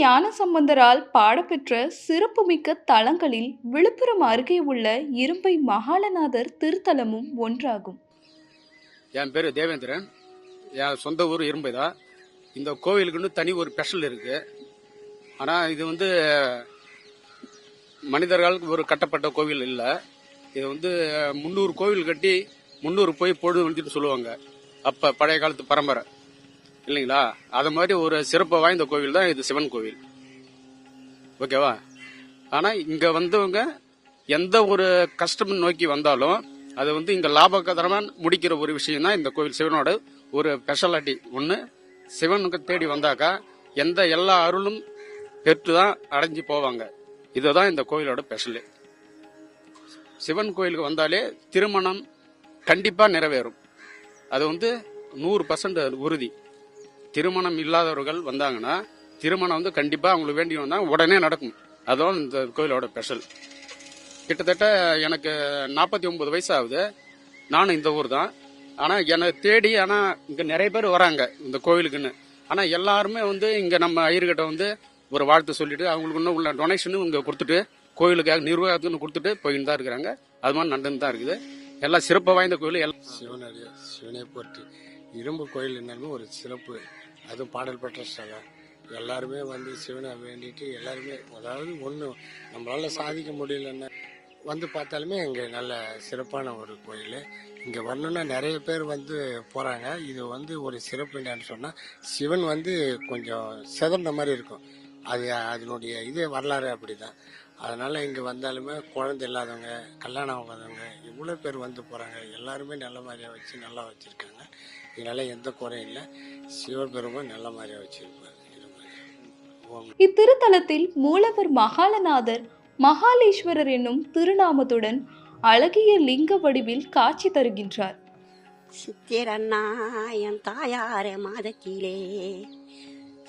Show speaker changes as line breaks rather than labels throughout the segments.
ஞானசம்பந்தரால் பாடப்பெற்ற சிறப்புமிக்க தலங்களில் விழுப்புரம் அருகே உள்ள இரும்பை மகாலநாதர் திருத்தலமும் ஒன்றாகும்.
என் பேர் தேவேந்திரன். என் சொந்த ஊர் இரும்பை தான் இந்த கோவிலுக்குன்னு தனி ஒரு ஸ்பெஷல் இருக்கு. ஆனால் இது வந்து மனிதர்கள் ஒரு கட்டப்பட்ட கோவில் இல்லை. இது வந்து முந்நூறு கோவில் கட்டி முந்நூறு போய் பொழுது வந்துட்டு சொல்லுவாங்க. அப்போ பழைய காலத்து பரம்பரை. இல்லைங்களா? அது மாதிரி ஒரு சிறப்பு வாய்ந்த கோவில் தான் இது சிவன் கோவில். ஓகேவா? ஆனால் இங்கே வந்தவங்க எந்த ஒரு கஷ்டம் நோக்கி வந்தாலும் அது வந்து இங்கே லாபகரமாக முடிக்கிற ஒரு விஷயம் தான் இந்த கோவில். சிவனோட ஒரு ஸ்பெஷாலிட்டி ஒன்று சிவனுக்கு தேடி வந்தாக்கா எந்த எல்லா அருளும் பெற்று தான் அடைஞ்சு போவாங்க. இதுதான் இந்த கோயிலோட ஸ்பெஷலு சிவன் கோயிலுக்கு வந்தாலே திருமணம் கண்டிப்பாக நிறைவேறும். அது வந்து நூறு பர்சன்ட் உறுதி. திருமணம் இல்லாதவர்கள் வந்தாங்கன்னா திருமணம் வந்து கண்டிப்பாக அவங்களுக்கு வேண்டி வந்தா உடனே நடக்கும். அதுதான் இந்த கோயிலோட ஸ்பெஷல். கிட்டத்தட்ட எனக்கு நாற்பத்தி ஒன்பது வயசு ஆகுது. நானும் இந்த ஊர் தான். ஆனால் என்னை தேடி ஆனால் இங்கே நிறைய பேர் வராங்க இந்த கோவிலுக்குன்னு ஆனால் எல்லாருமே வந்து இங்கே நம்ம ஐயர்கிட்ட வந்து ஒரு வாழ்த்து சொல்லிட்டு அவங்களுக்கு இன்னும் உள்ள டொனேஷனும் இங்கே கொடுத்துட்டு கோயிலுக்காக நிர்வாகத்துக்கு கொடுத்துட்டு போயின்னு தான் இருக்கிறாங்க. அது மாதிரி நடந்து தான் இருக்குது. எல்லாம் சிறப்பு வாய்ந்த கோயில். எல்லாம்
சிவனடியா சிவனை போட்டு இரும்பு கோயில் இருந்தாலுமே ஒரு சிறப்பு. அதுவும் பாடல் பெற்ற ஸ்தலம். எல்லாருமே வந்து சிவனை வேண்டிட்டு எல்லாருமே அதாவது ஒன்று நம்மளால் சாதிக்க முடியலன்னா வந்து பார்த்தாலுமே இங்கே நல்ல சிறப்பான ஒரு கோயில். இங்கே வரணும்னா நிறைய பேர் வந்து போகிறாங்க இது வந்து ஒரு சிறப்பு என்னன்னு சொன்னால் சிவன் வந்து கொஞ்சம் சிதந்த மாதிரி இருக்கும். அது அதனுடைய இது வரலாறு அப்படிதான். அதனால இங்கே வந்தாலுமே குழந்தை இல்லாதவங்க கல்யாணம் ஆகாதவங்க இவ்வளோ பேர் வந்து போகிறாங்க எல்லாருமே நல்ல மாதிரியாக வச்சு நல்லா வச்சுருக்காங்க. இதனால எந்த குறையும் இல்லை. சிவபெருமான் நல்ல மாதிரியாக வச்சுருப்பார். இது மாதிரி. ஓம்.
இத்திருத்தலத்தில் மூலவர் மகாலநாதர் மகாலீஸ்வரர் என்னும் திருநாமத்துடன் அழகிய லிங்க வடிவில் காட்சி தருகின்றார்.
சித்திரண்ணா என் தாயார மாதத்திலே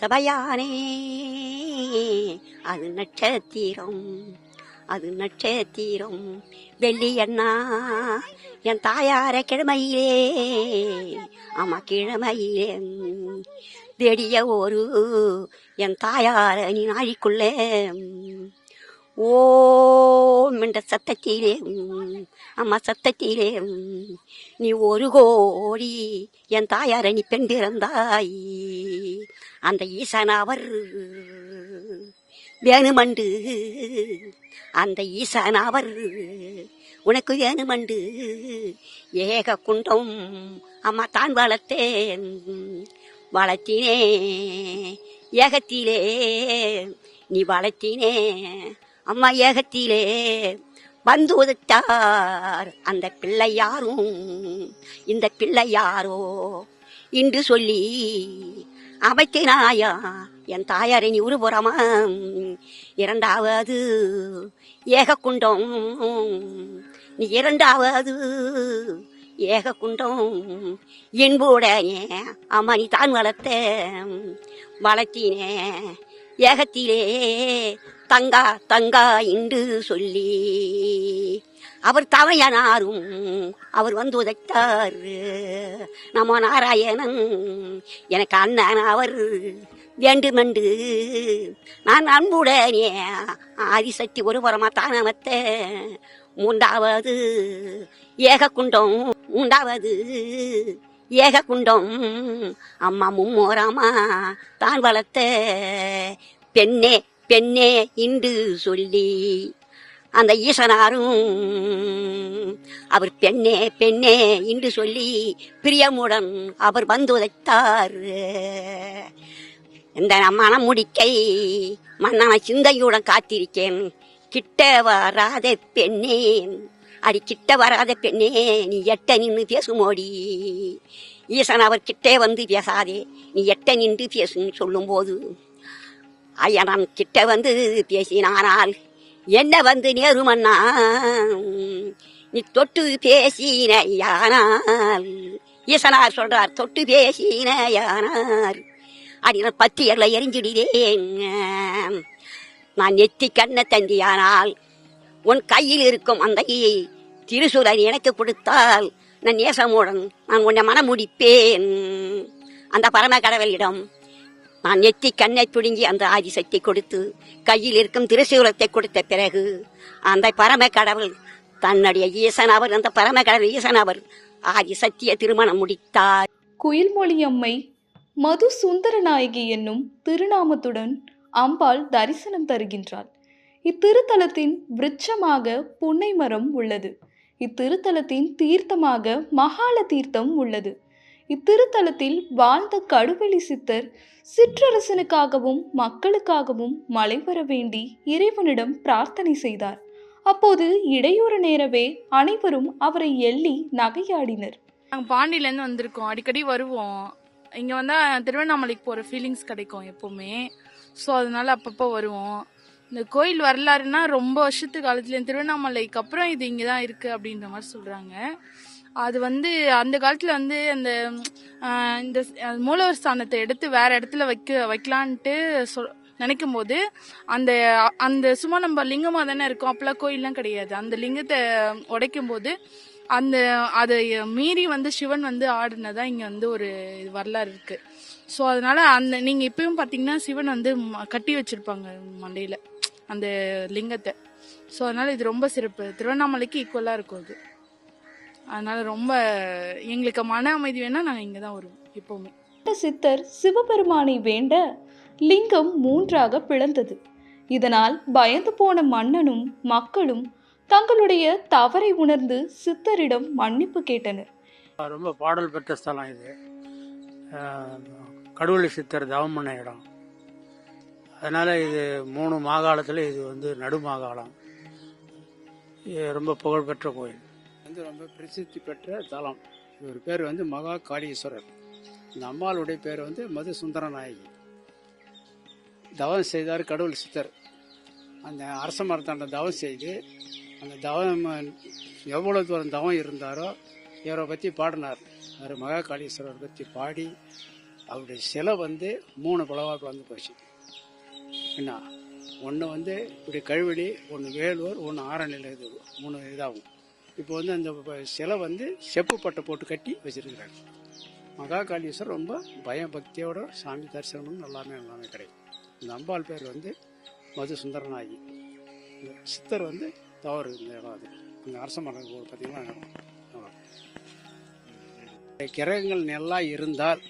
சபையானே அது நட்சத்திரம் அது நட்சத்திரம் வெள்ளி அண்ணா என் தாயார கிழமையிலே ஆமா கிழமையிலே. வெடிய ஒரு என் தாயார நீ நாழிக்குள்ளே ஓம் என்ற சத்தத்திலே அம்மா சத்தத்திலே. நீ ஒரு கோடி என் தாயார நீ பெண் பிறந்தாய். அந்த ஈசன் அவர் வேணுமண்டு. அந்த ஈசன் அவர் உனக்கு வேணுமண்டு. ஏக குண்டம் அம்மா தான் வளர்த்தேன். வளர்த்தினே ஏகத்திலே. நீ வளர்த்தினே அம்மா ஏகத்திலே. வந்து உதத்தார் அந்த பிள்ளை யாரும்? இந்த பிள்ளை யாரோ? இன்று சொல்லி அமைத்தினாயா என் தாயாரை நீ உருபுறமா? இரண்டாவது ஏகக்குண்டம் நீ இரண்டாவது ஏகக்குண்டம் என்போடனே அம்மா நீ தான் வளர்த்த வளர்த்தினே. ஏகத்திலே தங்கா தங்கா என்று சொல்லி அவர் தவையனாரும் அவர் வந்து உதைத்தார் நமோ நாராயணன் எனக்கு அண்ணன் அவர் வேண்டுமென்று நான் அன்புடனே ஆதிசக்தி ஒரு புறமா தானமத்த. மூன்றாவது ஏகக்குண்டம் மூன்றாவது குண்டம் அம்மா மும்மோராமா தான் வளர்த்த. பெண்ணே பெண்ணே இன்று சொல்லி அந்த ஈசனாரும் அவர் பெண்ணே பெண்ணே என்று சொல்லி பிரியமுடன் அவர் வந்து உதைத்தார். இந்த மனம் முடிக்கை மன்னன சிந்தையுடன் காத்திருக்கேன். கிட்ட வராத பெண்ணே அடி கிட்ட வராத பெண்ணே நீ எட்ட நின்று பேசுமோடி. ஈசன் அவர் கிட்டே வந்து பேசாதே நீ எட்ட நின்று பேசுன்னு சொல்லும்போது ஐயா நான் கிட்ட வந்து பேசினானால் என்ன வந்து நேருமன்னா நீ தொட்டு பேசினையானால். ஈசனார் சொல்றார் தொட்டு பேசினையானார் அடி நான் பத்தியர்ல எரிஞ்சிடுதேன். நான் நெத்தி கண்ண தந்தியானால் உன் கையில் இருக்கும் அந்த திருசூரன் எனக்கு கொடுத்தால் நான் நேசமுடன் நான் உன்னை மனம் முடிப்பேன் அந்த பரம கடவுளிடம் நான் நெத்தி கண்ணை பிடுங்கி அந்த ஆதிசக்தி கொடுத்து கையில் இருக்கும் திருசூலத்தை கொடுத்த பிறகு அந்த பரம கடவுள் தன்னுடைய ஈசன் அவர் அந்த பரம கடவுள் ஈசன் அவர் ஆதிசக்தியை திருமணம் முடித்தார்.
குயில்மொழியம்மை மது சுந்தரநாயகி என்னும் திருநாமத்துடன் அம்பாள் தரிசனம் தருகின்றாள். இத்திருத்தலத்தின் விருட்சமாக புன்னை மரம் உள்ளது. இத்திருத்தலத்தின் தீர்த்தமாக மகால தீர்த்தம் உள்ளது. இத்திருத்தலத்தில் வாழ்ந்த கடுவெளி சித்தர் சிற்றரசனுக்காகவும் மக்களுக்காகவும் மழை வர வேண்டி இறைவனிடம் பிரார்த்தனை செய்தார். அப்போது இடையூறு நேரவே அனைவரும் அவரை எள்ளி நகையாடினர்.
நாங்கள் பாண்டியிலேருந்து வந்திருக்கோம். அடிக்கடி வருவோம். இங்கே வந்தால் திருவண்ணாமலைக்கு போகிற ஃபீலிங்ஸ் கிடைக்கும் எப்போவுமே. ஸோ அதனால அப்பப்போ வருவோம். இந்த கோயில் வரலாறுனா ரொம்ப வருஷத்து காலத்துல திருவண்ணாமலைக்கு அப்புறம் இது இங்கே தான் இருக்குது அப்படின்ற மாதிரி சொல்கிறாங்க அது வந்து அந்த காலத்தில் வந்து அந்த இந்த ஸ்- மூலவர் ஸ்தானத்தை எடுத்து வேற இடத்துல வைக்க வைக்கலான்ட்டு சொல் நினைக்கும் போது அந்த அந்த சும்மா நம்ம லிங்கமாக தானே இருக்கும். அப்போல்லாம் கோயில்லாம் கிடையாது. அந்த லிங்கத்தை உடைக்கும் போது அந்த அதை மீறி வந்து சிவன் வந்து ஆடுனதா இங்க வந்து ஒரு வரலாறு இருக்கு. ஸோ அதனால அந்த நீங்க இப்பயும் பாத்தீங்கன்னா சிவன் வந்து ம- கட்டி வச்சிருப்பாங்க மண்டையில அந்த லிங்கத்தை. ஸோ அதனால இது ரொம்ப சிறப்பு. திருவண்ணாமலைக்கு ஈக்குவலாக இருக்கும் அது. அதனால ரொம்ப எங்களுக்கு மன அமைதி வேணா நாங்கள் இங்கே தான் வருவோம் எப்பவுமே.
சித்தர் சிவபெருமானை வேண்ட லிங்கம் மூன்றாக பிளந்தது. இதனால் பயந்து போன மன்னனும் மக்களும் தங்களுடைய தவறை உணர்ந்து சித்தரிடம் மன்னிப்பு கேட்டனர்.
ரொம்ப பாடல் பெற்ற ஸ்தலம் இது. கடுவெளி சித்தர் தவம் பண்ண இடம். அதனால இது மூணு மாகாளத்தில் இது வந்து நடுமாகாளம் இது ரொம்ப புகழ்பெற்ற கோயில்.
வந்து ரொம்ப பிரசித்தி பெற்ற தலம். இவர் பேர் வந்து மகா காளீஸ்வரர். இந்த அம்மாளுடைய பேர் வந்து மது சுந்தர நாயகி தவம் செய்தார் கடவுள் சித்தர். அந்த அரச மரத்தாண்ட தவம் செய்து அந்த தவம் எவ்வளோ தூரம் தவம் இருந்தாரோ இவரை பற்றி பாடினார். அவர் மகா காளீஸ்வரர் பற்றி பாடி அவருடைய சிலை வந்து மூணு பலவாக வந்து போச்சு. என்ன? ஒன்று வந்து இப்படி கழுவடி ஒன்று வேலூர் ஒன்று ஆரணியில் இது மூணு இதாகும். இப்போ வந்து அந்த சிலை வந்து செப்பு பட்டை போட்டு கட்டி வச்சிருக்கிறாங்க. மகா காளீஸ்வரர் ரொம்ப பயபக்தியோட சாமி தரிசனமும் எல்லாமே எல்லாமே கிடைக்கும். இந்த அம்பாள் பேர் வந்து மது சுந்தரநாயகி இந்த சித்தர் வந்து தவறு இந்த இடம் அது. இந்த அரச மரம் பார்த்தீங்கன்னா கிரகங்கள் நல்லா இருந்தால்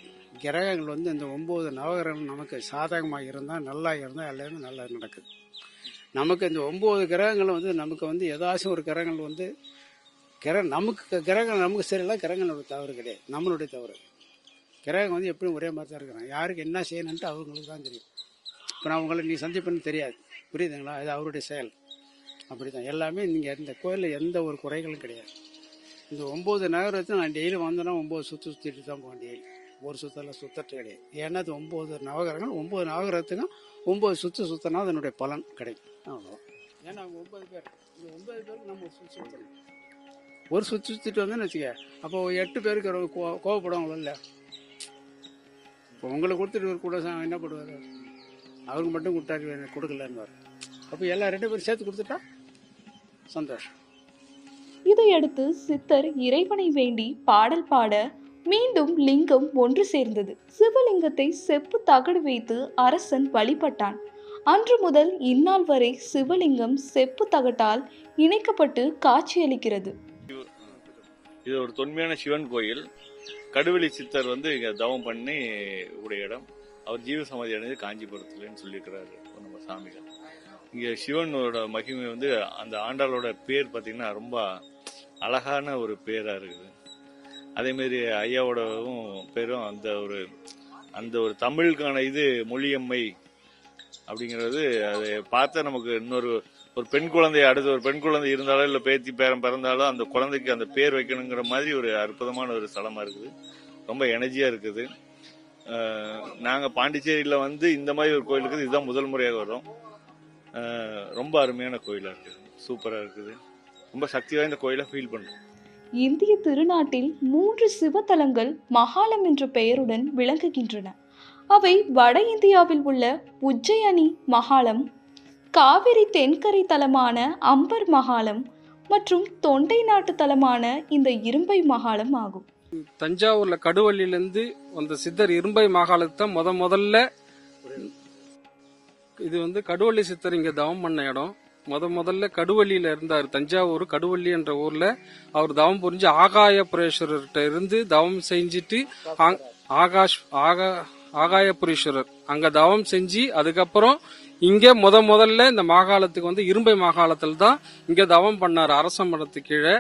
கிரகங்கள் வந்து இந்த ஒம்பது நவகிரகம் நமக்கு சாதகமாக இருந்தால் நல்லா இருந்தால் எல்லாமே நல்லா நடக்குது. நமக்கு இந்த ஒம்பது கிரகங்களும் வந்து நமக்கு வந்து ஏதாச்சும் ஒரு கிரகங்கள் வந்து கிரக நமக்கு கிரகம் நமக்கு சரியில்லை கிரகங்களோட தவறு கிடையாது. நம்மளுடைய தவறு. கிரகம் வந்து எப்படியும் ஒரே மாதிரி தான் இருக்கிறாங்க யாருக்கு என்ன செய்யணுன்ட்டு அவங்களுக்கு தான் தெரியும். இப்போ நான் உங்களை நீ சந்திப்பேன்னு தெரியாது. புரியுதுங்களா? இது அவருடைய செயல். அப்படி தான் எல்லாமே நீங்கள் இந்த கோயிலில் எந்த ஒரு குறைகளும் கிடையாது. இந்த ஒம்பது நகரத்தில் நான் டெய்லி வந்தேன்னா ஒம்பது சுற்று சுற்றிட்டு தான் போவேன் டெய்லி ஒரு சுத்தலாம் சுத்தட்டு கிடையாது. ஏன்னா அது ஒம்பது நவகிரகங்கள் ஒம்பது நவகிரகத்துக்கும் ஒம்பது சுற்று சுற்றினா அதனுடைய பலன் கிடைக்கும். அவ்வளோதான் ஏன்னா அவங்க ஒன்பது பேர். இந்த ஒன்பது பேருக்கு நம்ம ஒரு சுற்று சுற்றணும் ஒரு சுற்றி சுற்றிட்டு வந்தேன்னு வச்சுக்க அப்போ எட்டு பேருக்கு ஒரு கோ- கோவப்படுவாங்களோ இப்போ உங்களை கொடுத்துட்டு இவர் கூட என்ன பண்ணுவார்? அவருக்கு மட்டும் கொடுத்தாரு எனக்கு கொடுக்கலன்னு அப்போ எல்லா ரெண்டு பேரும் சேர்த்து கொடுத்துட்டா? சந்தோஷம்.
இதையடுத்து சித்தர் இறைவனை வேண்டி பாடல் பாட மீண்டும் லிங்கம் ஒன்று சேர்ந்தது. சிவலிங்கத்தை செப்பு தகடு வைத்து அரசன் வழிபட்டான். அன்று முதல் இந்நாள் வரை சிவலிங்கம் செப்பு தகட்டால் இணைக்கப்பட்டு காட்சியளிக்கிறது.
இது ஒரு தொன்மையான சிவன் கோயில். கடுவெளி சித்தர் வந்து இங்க தவம் பண்ணி உடைய இடம். அவர் ஜீவ சமாதி அடைந்து காஞ்சிபுரத்துலன்னு சொல்லியிருக்கிறாரு நம்ம சாமிகள். இங்க சிவனோட மகிமை வந்து அந்த ஆண்டாளோட பேர் பார்த்தீங்கன்னா ரொம்ப அழகான ஒரு பேரா இருக்குது. அதே மாதிரி ஐயாவோடவும் பேரும் அந்த ஒரு அந்த ஒரு தமிழுக்கான இது மொழியம்மை அப்படிங்கிறது அதை பார்த்தா நமக்கு இன்னொரு ஒரு பெண் குழந்தை அடுத்து ஒரு பெண் குழந்தை இருந்தாலும் இல்ல பேத்தி பேரன் பிறந்தாலும் அந்த குழந்தைக்கு அந்த பேர் வைக்கணுங்கிற மாதிரி ஒரு அற்புதமான ஒரு ஸ்தலமா இருக்குது. ரொம்ப எனர்ஜியா இருக்குது. நாங்கள் நாங்க பாண்டிச்சேரியில வந்து இந்த மாதிரி ஒரு கோயில் இருக்குது. இதுதான் முதல் முறையாக வரோம் ரொம்ப அருமையான கோயிலா இருக்குது. சூப்பரா இருக்குது. ரொம்ப சக்தி வாய்ந்த கோயிலா ஃபீல் பண்றோம்.
இந்திய திருநாட்டில் மூன்று சிவத்தலங்கள் மகாலம் என்ற பெயருடன் விளங்குகின்றன. அவை வட இந்தியாவில் உள்ள உஜ்ஜயனி மகாலம் காவிரி தென்கரை தலமான அம்பர் மகாலம் மற்றும் தொண்டை நாட்டு தலமான இந்த இரும்பை மகாலம் ஆகும்.
தஞ்சாவூர்ல கடுவள்ளியிலிருந்து வந்த சித்தர் இரும்பை மகாலத்தை முத முதல்ல இது வந்து கடுவள்ளி சித்தர் இங்க தவம் பண்ண இடம். முத முதல்ல கடுவள்ளியில இருந்தார். தஞ்சாவூர் கடுவள்ளி என்ற ஊர்ல அவர் தவம் புரிஞ்சு ஆகாயபுரேஸ்வரர்கிட்ட இருந்து தவம் செஞ்சுட்டு ஆகாஷ் ஆகா ஆகாயபுரீஸ்வரர். அங்க தவம் செஞ்சு அதுக்கப்புறம் இங்க முத முதல்ல இந்த மாகாலத்துக்கு வந்து இரும்பை மாகாளத்தில் தான் இங்க தவம் பண்ணார். அரச மரத்து கீழே.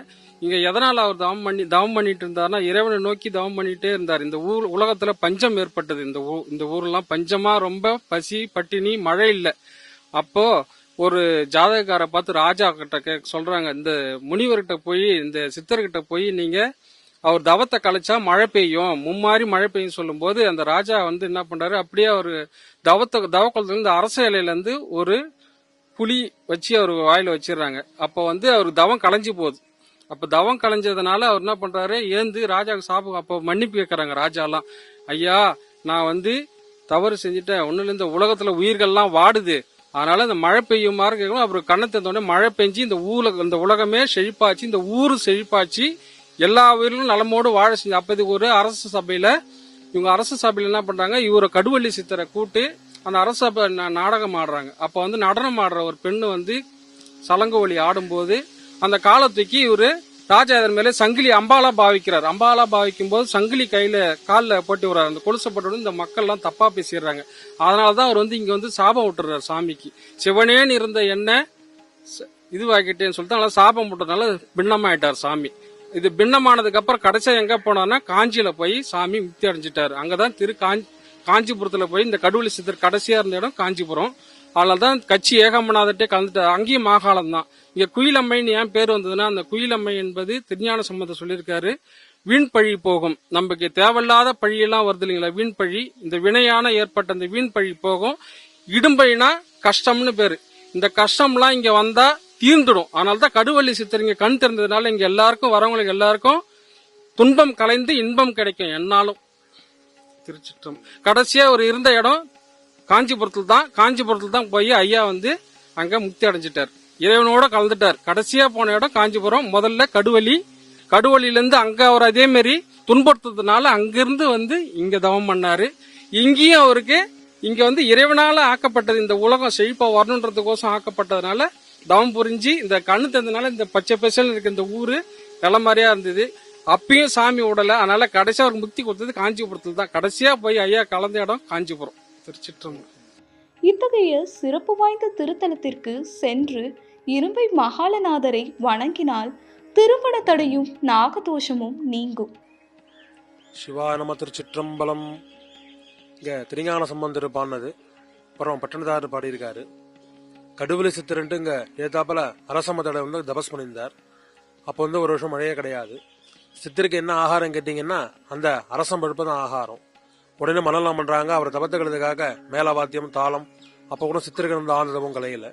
இங்க எதனால அவர் தவம் பண்ணி தவம் பண்ணிட்டு இருந்தாருன்னா இறைவனை நோக்கி தவம் பண்ணிட்டே இருந்தார். இந்த ஊர் உலகத்துல பஞ்சம் ஏற்பட்டது. இந்த ஊ இந்த ஊர்லாம் பஞ்சமா ரொம்ப பசி பட்டினி மழை இல்லை. அப்போ ஒரு ஜாதகக்காரை பார்த்து ராஜா கிட்ட கேட்க சொல்றாங்க. இந்த முனிவர்கிட்ட போய் இந்த சித்தர்கிட்ட போய் நீங்க அவர் தவத்தை கலைச்சா மழை பெய்யும். மும்மாரி மழை பெய்யும் சொல்லும்போது அந்த ராஜா வந்து என்ன பண்றாரு? அப்படியே அவர் தவத்தை தவ குளத்துலேருந்து அரச இலையிலேருந்து ஒரு புலி வச்சு அவர் வாயில வச்சிடுறாங்க. அப்போ வந்து அவர் தவம் களைஞ்சு போகுது. அப்போ தவம் களைஞ்சதுனால அவர் என்ன பண்றாரு? ஏந்து ராஜாவுக்கு சாப்பிடும் அப்போ மன்னிப்பு கேட்கறாங்க ராஜாலாம். ஐயா நான் வந்து தவறு செஞ்சுட்டேன். ஒன்றுல இந்த உலகத்துல உயிர்கள்லாம் வாடுது. அதனால இந்த மழை பெய்யும் மாதிரி கேட்கணும் அப்புறம் கண்ணை தந்தோடனே மழை பெஞ்சு இந்த ஊல இந்த உலகமே செழிப்பாச்சு இந்த ஊரு செழிப்பாச்சு. எல்லா உயிர்களும் நலமோடு வாழ செஞ்சு அப்ப இது ஒரு அரசு சபையில இவங்க அரசு சபையில என்ன பண்றாங்க? இவரை கடுவள்ளி சித்தரை கூட்டு அந்த அரசு சபை நாடகம் ஆடுறாங்க. அப்ப வந்து நடனம் ஆடுற ஒரு பெண்ணு வந்து சலங்க வழி ஆடும்போது அந்த காலத்துக்கு இவர் ராஜா இதன் மேலே சங்கிலி அம்பாலா பாவிக்கிறார். அம்பாலா பாவிக்கும் போது சங்கிலி கையில காலில் போட்டு வர்றாரு அந்த கொலுசை இந்த மக்கள்லாம் தப்பா பேசிடுறாங்க. அதனாலதான் அவர் வந்து இங்க வந்து சாபம் விட்டுறாரு சாமிக்கு. சிவனேன்னு இருந்த என்ன ச- சொல்லிட்டு நல்லா சாபம் போட்டதுனால பின்னமாயிட்டார் சாமி. இது பின்னமானதுக்கு அப்புறம் கடைசியா எங்க போனோம்னா காஞ்சியில போய் சாமி முக்தி அடைஞ்சிட்டாரு. அங்கதான் திரு காஞ்சி காஞ்சிபுரத்துல போய் இந்த கடவுளி சித்தர் கடைசியா இருந்த இடம் காஞ்சிபுரம். அதனாலதான் கட்சி ஏகமநாதட்டே கலந்துட்டார் அங்கேயும் மாகாணம் தான். இங்க குயிலம்மைன்னு ஏன் பேர் வந்ததுன்னா அந்த குயிலம்மை என்பது திருஞான சம்பந்தம் சொல்லியிருக்காரு. வீண் பழி போகும். நமக்கு தேவையில்லாத பழியெல்லாம் வருது இல்லைங்களா? வீண் பழி. இந்த வினையான ஏற்பட்ட அந்த வீண் பழி போகும். இடும்பழினா கஷ்டம்னு பேரு. இந்த கஷ்டம்லாம் இங்க வந்தா தீர்ந்துடும். அதனால தான் கடுவள்ளி சித்தர் இங்க கண் திறந்ததுனால இங்க எல்லாருக்கும் வரவங்களுக்கு எல்லாருக்கும் துன்பம் கலைந்து இன்பம் கிடைக்கும் என்னாலும். திருச்சிற்றம். கடைசியா ஒரு இருந்த இடம் காஞ்சிபுரத்தில் தான். காஞ்சிபுரத்தில் தான் போய் ஐயா வந்து அங்க முக்தி அடைஞ்சிட்டார். இறைவனோட கலந்துட்டார். கடைசியா போன இடம் காஞ்சிபுரம். முதல்ல கடுவலி கடுவலில இருந்து அங்க அவர் அதே மாதிரி துன்புறுத்ததுனால அங்கிருந்து வந்து இங்க தவம் பண்ணாரு. இங்கேயும் அவருக்கு இங்க வந்து இறைவனால ஆக்கப்பட்டது இந்த உலகம் செழிப்பா வரணுன்றதுக்கோசம் ஆக்கப்பட்டதுனால தவம் புரிஞ்சு இந்த கண்ணு தந்ததுனால இந்த பச்சை பசல் இருக்க இந்த ஊரு தலைமறையா இருந்தது. அப்பயும் சாமி விடல அதனால கடைசியா அவருக்கு முக்தி கொடுத்தது காஞ்சிபுரத்தில் தான். கடைசியா போய் ஐயா கலந்த இடம் காஞ்சிபுரம். திருச்சிற்றம்பலம்.
இத்தகைய சிறப்பு வாய்ந்த திருத்தலத்திற்கு சென்று இரும்பை மகாலநாதரை வணங்கினால் திருமண தடையும் நாகதோஷமும் நீங்கும்.
சிவா நம திருச்சிற்றம்பலம். இங்கே திருஞான சம்பந்தர் பாடினது. அப்புறம் பட்டணதார் பாடியிருக்காரு. கடுவலி சித்தர்ன்ட்டு இங்கே அரச அரசமத்தோட வந்து தபஸ் பண்ணியிருந்தார். அப்போ வந்து ஒரு வருஷம் மழையே கிடையாது. சித்தருக்கு என்ன ஆகாரம் கேட்டிங்கன்னா அந்த அரசம் பழுப்பு தான் ஆகாரம். உடனே மனநலம் பண்ணுறாங்க அவர் தபத்துக்கிறதுக்காக மேலவாத்தியம் தாளம் அப்போ கூட சித்தருக்கு இருந்த ஆனந்த கலையில்.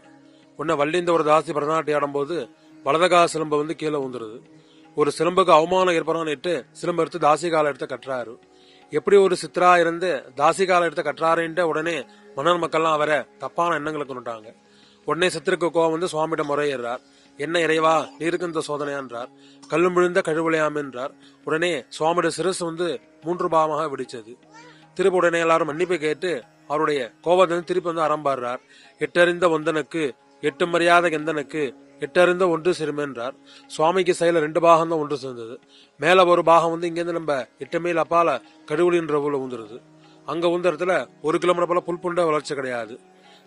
உடனே வள்ளிந்த ஒரு தாசி பரதநாட்டி ஆடும்போது வலதகா சிலம்பு வந்து கீழே வந்துடுது ஒரு சிலம்புக்கு அவமானம் ஏற்படான்னுட்டு சிலம்பு எடுத்து தாசி காலை எடுத்து கட்டுறாரு. எப்படி ஒரு சித்ரா இருந்து தாசி காலை எடுத்து கட்டுறாருன்ட்டு உடனே மன்னர் மக்கள்லாம் அவரை தப்பான எண்ணங்களை கொண்டுட்டாங்க. உடனே சித்திரக்கு கோவம் வந்து சுவாமியிடம் முறையிடுறார். என்ன இறைவா நீருக்கு இந்த சோதனையான்றார். கல்லும் விழுந்த கழுவிளையாம் என்றார். உடனே சுவாமியோட சிரசு வந்து மூன்று பாகமாக வெடிச்சது. திருப்பி உடனே எல்லாரும் மன்னிப்பு கேட்டு அவருடைய கோபத்தை வந்து திருப்பி வந்து அறம்பாடுறார். எட்டறிந்த ஒந்தனுக்கு எட்டு மரியாதை எந்தனுக்கு எட்டறிந்த ஒன்று சிறுமென்றார் சுவாமிக்கு செயல ரெண்டு பாகம் தான் ஒன்று சேர்ந்தது. மேல ஒரு பாகம் வந்து இங்கேருந்து நம்ம எட்டு மைல் அப்பால கடுவுளின்ற ஊர்ல உந்துருது அங்க உந்த இடத்துல ஒரு கிலோமீட்டர் போல புல் புண்ட வளர்ச்சி கிடையாது.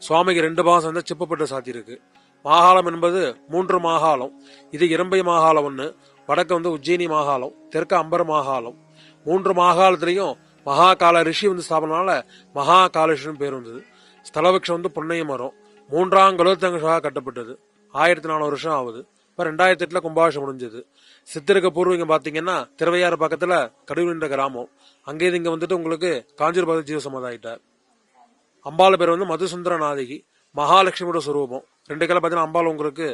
சுவாமிக்கு ரெண்டு பாகம் சேர்ந்த சிப்பப்பட்டு சாத்தியிருக்கு மாகாளம் என்பது மூன்று மாகாளம். இது இரம்பை மாகாளம் ஒன்று வடக்கு வந்து உஜ்ஜயினி மாகாளம் தெற்கு அம்பர் மாகாளம். மூன்று மாகாளத்திலையும் மகாகால ரிஷி வந்து ஸ்தாபனால மகாகாலேஸ்வரன் பேர் வந்தது. ஸ்தலவிக்ஷம் வந்து புன்னைய மரம். மூன்றாம் கலோத்தங்கஷாக கட்டப்பட்டது. ஆயிரத்தி நானூறு வருஷம் ஆகுது. இப்போ ரெண்டாயிரத்தி எட்டில் கும்பாபிஷம் முடிஞ்சது. சித்திருக்க பூர்வீகம் பார்த்தீங்கன்னா திருவையாறு பக்கத்தில் கடுவின்ற கிராமம். அங்கேயிருந்து இங்கே வந்துட்டு உங்களுக்கு காஞ்சூர் பகுதி ஜீவ அம்பாள் பேர் வந்து மதுசுந்தர நாதிகி மகாலட்சுமியோட சுரூபம். ரெண்டு காலம் பார்த்தீங்கன்னா அம்பாள் உங்களுக்கு